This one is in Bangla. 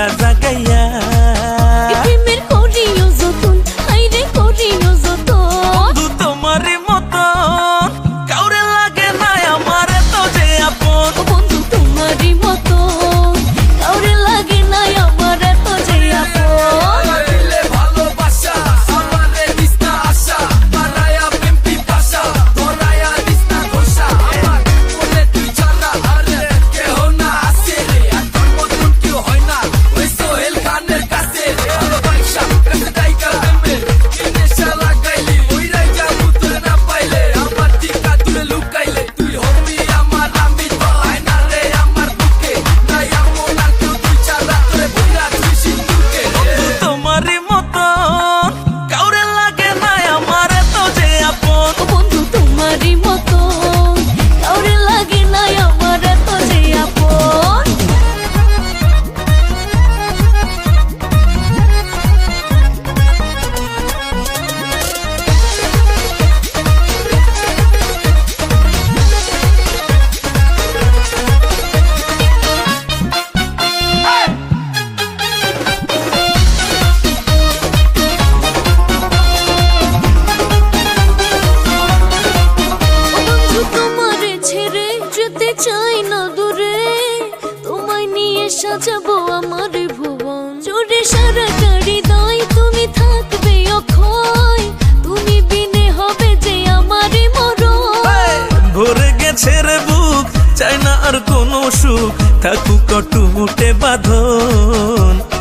la zagaya সাজাবো আমার ভুবন। জোরে সারা গাড়ি দয় তুমি থাকবে অক্ষয়। তুমি বিনে হবে যে আমার মরণ। ভরে গেছে রে বুক, চাই না আর কোনো সুখ। থাকুক টুমুটে বাঁধন।